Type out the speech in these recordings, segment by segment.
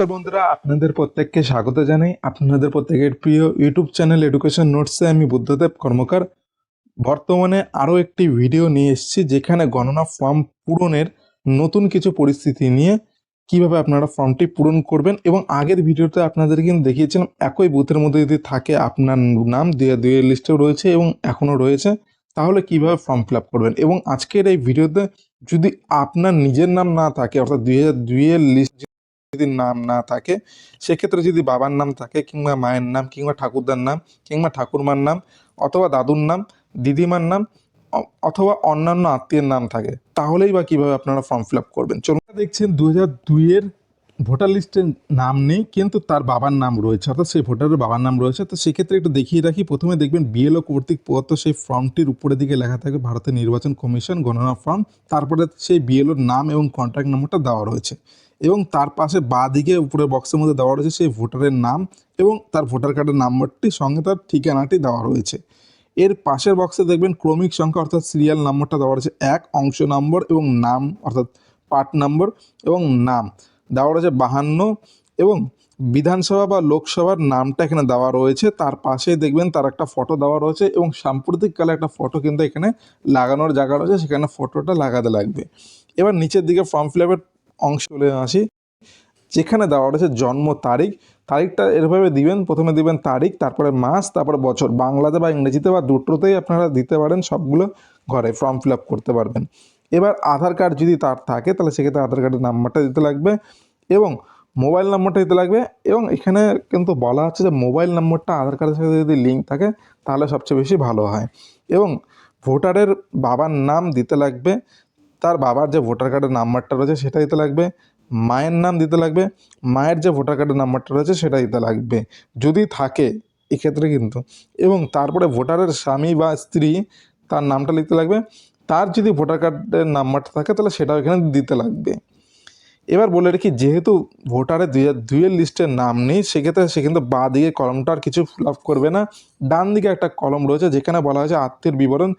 নমস্কার বন্ধুরা, আপনাদের প্রত্যেককে স্বাগত জানাই। আপনাদের প্রত্যেকের প্রিয় ইউটিউব চ্যানেল এডুকেশন নোটসে আমি বুদ্ধদেব কর্মকার। বর্তমানে আরও একটি ভিডিও নিয়ে এসেছি, যেখানে গণনা ফর্ম পূরণের নতুন কিছু পরিস্থিতি নিয়ে কীভাবে আপনারা ফর্মটি পূরণ করবেন এবং আগের ভিডিওতে আপনাদের কিন্তু দেখিয়েছিলাম, একই বুথের মধ্যে যদি থাকে আপনার নাম, দুয়ে দুয়ের লিস্টেও রয়েছে এবং এখনও রয়েছে, তাহলে কীভাবে ফর্ম ফিল করবেন? এবং আজকের এই ভিডিওতে যদি আপনার নিজের নাম না থাকে, অর্থাৎ দুই হাজার দুইয়ের লিস্ট যদি নাম না থাকে, সেক্ষেত্রে যদি বাবার নাম থাকে কিংবা মায়ের নাম কিংবা ঠাকুরদার নাম কিংবা ঠাকুরমার নাম অথবা দাদুর নাম, দিদিমার নাম অথবা অন্যান্য আত্মীয়ের নাম থাকে, তাহলেই বা কীভাবে আপনারা ফর্ম ফিল আপ করবেন? চলুন। দেখছেন দু হাজার দুইয়ের ভোটার লিস্টের নাম নেই, কিন্তু তার বাবার নাম রয়েছে, অর্থাৎ সেই ভোটারের বাবার নাম রয়েছে। তো সেক্ষেত্রে একটু দেখিয়ে রাখি, প্রথমে দেখবেন বিএলও কর্তৃক প্রদত্ত সেই ফর্মটির উপরের দিকে লেখা থাকে ভারতের নির্বাচন কমিশন গণনা ফর্ম তারপরে সেই বিএলওর নাম এবং কন্ট্যাক্ট নম্বরটা দেওয়া রয়েছে। এবং তার পাশে বাঁ দিকে উপরের বক্সের মধ্যে দেওয়া রয়েছে সেই ভোটারের নাম এবং তার ভোটার কার্ডের নাম্বারটি সঙ্গে তার ঠিকানাটি দেওয়া রয়েছে। এর পাশের বক্সে দেখবেন ক্রমিক সংখ্যা অর্থাৎ সিরিয়াল নম্বরটা দেওয়া রয়েছে এক, অংশ নম্বর এবং নাম অর্থাৎ পার্ট নম্বর এবং নাম। দেওয়া রয়েছে বাহান্ন এবং বিধানসভা বা লোকসভার নামটা এখানে দেওয়া রয়েছে। তার পাশে দেখবেন তার একটা ফটো দেওয়া রয়েছে এবং সাম্প্রতিককালে একটা ফটো কিন্তু এখানে লাগানোর জায়গা রয়েছে। সেখানে ফটোটা লাগাতে লাগবে। এবার নিচের দিকে ফর্ম ফিল আপের অংশ চলে আসি। যেখানে দেওয়া রয়েছে জন্ম তারিখ। তারিখটা এরভাবে দিবেন, প্রথমে দিবেন তারিখ, তারপরে মাস, তারপরে বছর। বাংলাতে বা ইংরেজিতে বা দুটোতেই আপনারা দিতে পারেন সবগুলো ঘরে ফর্ম ফিল আপ করতে পারবেন। এবার আধার কার্ড যদি তার থাকে, তাহলে সেক্ষেত্রে আধার কার্ডের নাম্বারটা দিতে লাগবে এবং মোবাইল নাম্বারটা দিতে লাগবে এবং এখানে কিন্তু বলা হচ্ছে যে মোবাইল নম্বরটা আধার কার্ডের সাথে যদি লিঙ্ক থাকে, তাহলে সবচেয়ে বেশি ভালো হয়। এবং ভোটারের বাবার নাম দিতে লাগবে তার বাবার যে ভোটার কার্ডের নাম্বারটা রয়েছে সেটা দিতে লাগবে। মায়ের নাম দিতে লাগবে। মায়ের যে ভোটার কার্ডের নাম্বারটা রয়েছে সেটা দিতে লাগবে। যদি থাকে, এক্ষেত্রে কিন্তু। এবং তারপরে ভোটারের স্বামী বা স্ত্রী তার নামটা লিখতে লাগবে। তার যদি ভোটার কার্ডের নাম্বারটা থাকে, তাহলে সেটাও এখানে দিতে লাগবে। এবার বলে রাখি, যেহেতু ভোটারের দুই দুইয়ের লিস্টের নাম নেই, সেক্ষেত্রে সে কিন্তু বাঁ দিকে কলমটা আর কিছু ফুল আপ করবে না। ডান দিকে একটা কলম রয়েছে, যেখানে বলা হয়েছে আত্মীয় বিবরণ,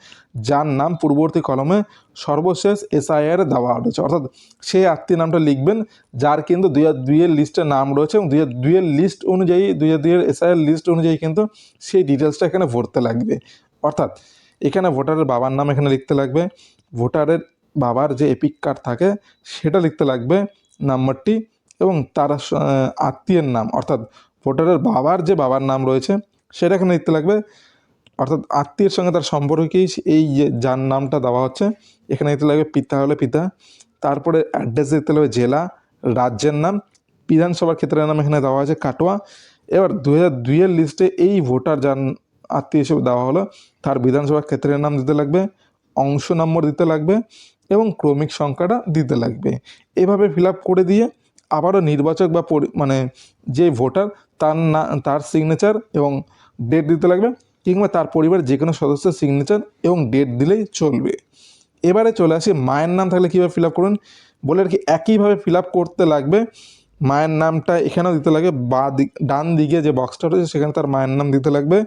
যার নাম পূর্ববর্তী কলমে সর্বশেষ এসআইআর দেওয়া রয়েছে। অর্থাৎ সেই আত্মীয় নামটা লিখবেন, যার কিন্তু দুই হাজার দুইয়ের লিস্টে নাম রয়েছে এবং দুই হাজার দুইয়ের লিস্ট অনুযায়ী, দুই হাজার দুইয়ের এসআইআর লিস্ট অনুযায়ী কিন্তু সেই ডিটেলসটা এখানে ভরতে লাগবে। অর্থাৎ এখানে ভোটারের বাবার নাম এখানে লিখতে লাগবে, ভোটারের বাবার যে এপিক কার্ড থাকে, সেটা লিখতে লাগবে নাম্বারটি এবং তার আত্মীয়ের নাম, অর্থাৎ ভোটারের বাবার যে বাবার নাম রয়েছে, সেটা এখানে লিখতে লাগবে। অর্থাৎ আত্মীয়ের সঙ্গে তার সম্পর্কেই এই যে যার নামটা দেওয়া হচ্ছে, এখানে দিতে লাগবে পিতা হলে পিতা, তারপরে অ্যাড্রেস দিতে লাগবে জেলা, রাজ্যের নাম, বিধানসভার ক্ষেত্রের নাম এখানে দেওয়া আছে কাটোয়া। এবার দু হাজার দুইয়ের লিস্টে এই ভোটার যার আত্মীয় হিসেবে দেওয়া হলো, তার বিধানসভা ক্ষেত্রের নাম দিতে লাগবে অংশ নম্বর দিতে লাগবে এবং ক্রমিক সংখ্যাটা দিতে লাগবে। এভাবে ফিল করে দিয়ে আবারও নির্বাচক বা মানে যে ভোটার তার না, তার সিগনেচার এবং ডেট দিতে লাগবে কিংবা তার পরিবারের যে কোনো সদস্যের সিগনেচার এবং ডেট দিলেই চলবে। এবারে চলে আসি মায়ের নাম থাকলে কীভাবে ফিল আপ করুন? বলে আর কি একইভাবে ফিল আপ করতে লাগবে। মায়ের নামটা এখানেও দিতে লাগবে বা দিক ডান দিকে যে বক্সটা রয়েছে সেখানে তার মায়ের নাম দিতে লাগবে।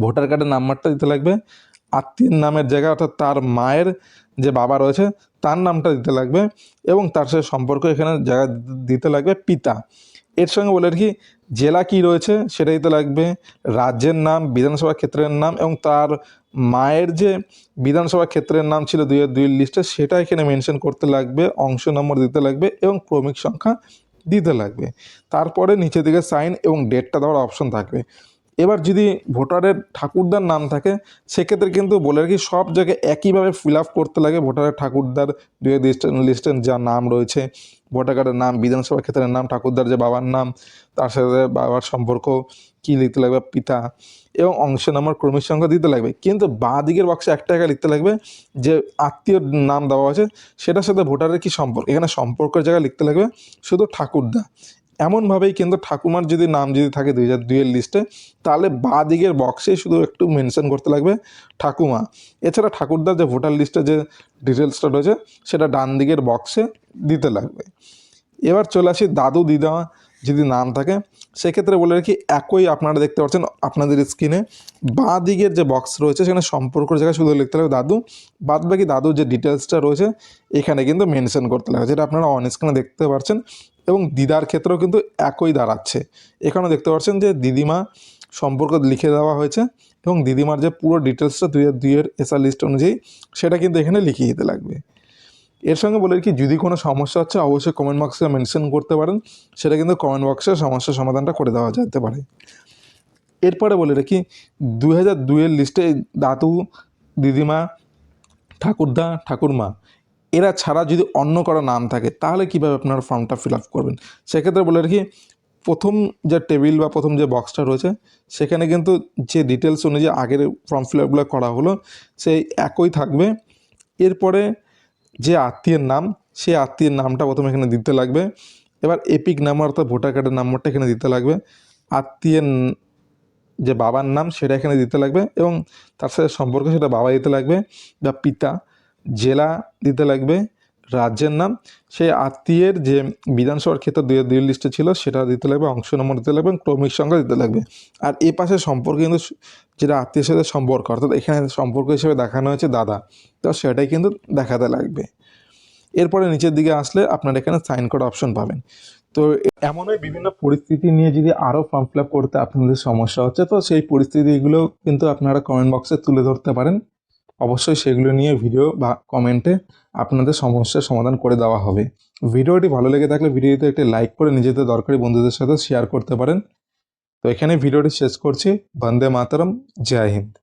ভোটার কার্ডের নাম্বারটা দিতে লাগবে। আত্মীয়ের নামের জায়গা অর্থাৎ তার মায়ের যে বাবা রয়েছে, তার নামটা দিতে লাগবে এবং তার সাথে সম্পর্ক এখানে জায়গা দিতে লাগবে পিতা। এর সঙ্গে বলে রাখি, জেলা কি রয়েছে সেটা দিতে লাগবে, রাজ্যের নাম, বিধানসভা ক্ষেত্রের নাম এবং তার মায়ের যে বিধানসভা ক্ষেত্রের নাম ছিল দুই দুই লিস্টে সেটা এখানে মেনশন করতে লাগবে, অংশ নম্বর দিতে লাগবে এবং ক্রমিক সংখ্যা দিতে লাগবে। তারপরে নিচের দিকে সাইন এবং ডেটটা দেওয়ার অপশন থাকবে। এবার যদি ভোটারের ঠাকুরদার নাম থাকে, সেক্ষেত্রে কিন্তু বলে রাখি, সব জায়গায় একইভাবে ফিল আপ করতে লাগে ভোটারের ঠাকুরদার দুই লিস্টের যা নাম রয়েছে, ভোটার কার্ডের নাম, বিধানসভা ক্ষেত্রের নাম, ঠাকুরদার যে বাবার নাম, তার সাথে বাবার সম্পর্ক, কী লিখতে লাগবে, পিতা, এবং অংশ নাম্বার ক্রমিক সংখ্যা দিতে লাগবে। কিন্তু বাঁ দিকের বক্সে একটা জায়গায় লিখতে লাগবে, যে আত্মীয়র নাম দেওয়া আছে, সেটার সাথে ভোটারের কি সম্পর্ক, এখানে সম্পর্কের জায়গায় লিখতে লাগবে, শুধু ঠাকুরদা। এমনভাবেই কিন্তু ঠাকুমার যদি নাম যদি থাকে দুই হাজার দুইয়ের লিস্টে তাহলে বা দিকের বক্সে শুধু একটু মেনশন করতে লাগবে ঠাকুমা। এছাড়া ঠাকুরদার যে ভোটার লিস্টে যে ডিটেলসটা রয়েছে, সেটা ডান দিকের বক্সে দিতে লাগবে। এবার চলে আসি দাদু দিদা যদি নাম থাকে, সেক্ষেত্রে বলে রাখি, একই আপনারা দেখতে পাচ্ছেন আপনাদের স্ক্রিনে বাঁ দিকের যে বক্স রয়েছে, সেখানে সম্পর্কের জায়গায় শুধু লিখতে হবে দাদু। বাদ বাকি দাদুর যে ডিটেলসটা রয়েছে, এখানে কিন্তু মেনশন করতে লাগে যেটা আপনারা অন স্ক্রিনে দেখতে পাচ্ছেন এবং দিদার ক্ষেত্রেও কিন্তু একই দাঁড়াচ্ছে। এখানেও দেখতে পাচ্ছেন যে দিদিমা সম্পর্ক লিখে দেওয়া হয়েছে এবং দিদিমার যে পুরো ডিটেলসটা দুই দুইয়ের এসআর লিস্ট অনুযায়ী, সেটা কিন্তু এখানে লিখিয়ে দিতে লাগবে। এর সঙ্গে বলে কি যদি কোনো সমস্যা হচ্ছে, অবশ্যই কমেন্ট বক্সে মেনশন করতে পারেন। সেটা কিন্তু কমেন্ট বক্সে সমস্যার সমাধানটা করে দেওয়া যেতে পারে। এরপরে বলে রাখি দুই হাজার দুইয়ের লিস্টে দাতু, দিদিমা, ঠাকুরদা, ঠাকুরমা, এরা ছাড়া যদি অন্য কারও নাম থাকে, তাহলে কীভাবে আপনারা ফর্মটা ফিল আপ করবেন? সেক্ষেত্রে বলে রাখি, প্রথম যে টেবিল বা প্রথম যে বক্সটা রয়েছে, সেখানে কিন্তু যে ডিটেলস অনুযায়ী আগের ফর্ম ফিল আপগুলো করা হলো, সেই একই থাকবে। এরপরে যে আত্মীয়ের নাম, সেই আত্মীয়ের নামটা প্রথমে এখানে দিতে লাগবে। এবার এপিক নাম্বার অর্থাৎ ভোটার কার্ডের নাম্বারটা এখানে দিতে লাগবে। আত্মীয়ের যে বাবার নাম সেটা এখানে দিতে লাগবে এবং তার সাথে সম্পর্ক সেটা বাবা দিতে লাগবে বা পিতা, জেলা দিতে লাগবে। রাজ্যের নাম, সেই আত্মীয়ের যে বিধানসভার ক্ষেত্রে দুই দুই লিস্টে ছিল, সেটা দিতে লাগবে, অংশ নম্বর দিতে লাগবে ক্রমিক সংখ্যা দিতে লাগবে। আর এ পাশে সম্পর্ক কিন্তু যেটা আত্মীয়ের সাথে সম্পর্ক, অর্থাৎ এখানে সম্পর্ক হিসেবে দেখানো হয়েছে দাদা, তো সেটাই কিন্তু দেখাতে লাগবে। এরপরে নিচের দিকে আসলে আপনারা এখানে সাইন করার অপশন পাবেন। তো এমনই বিভিন্ন পরিস্থিতি নিয়ে যদি আরও ফর্ম ফিল আপ করতে আপনাদের সমস্যা হচ্ছে, তো সেই পরিস্থিতিগুলো কিন্তু আপনারা কমেন্ট বক্সে তুলে ধরতে পারেন। অবশ্যই সেগুলো নিয়ে ভিডিও বা কমেন্টে আপনাদের সমস্যার সমাধান করে দেওয়া হবে। ভিডিওটি ভালো লেগে থাকলে ভিডিওতে একটি লাইক করে নিজেদের দরকারি বন্ধুদের সাথে শেয়ার করতে পারেন। তো এখানে ভিডিওটি শেষ করছি। বন্দে মাতরম। জয় হিন্দ।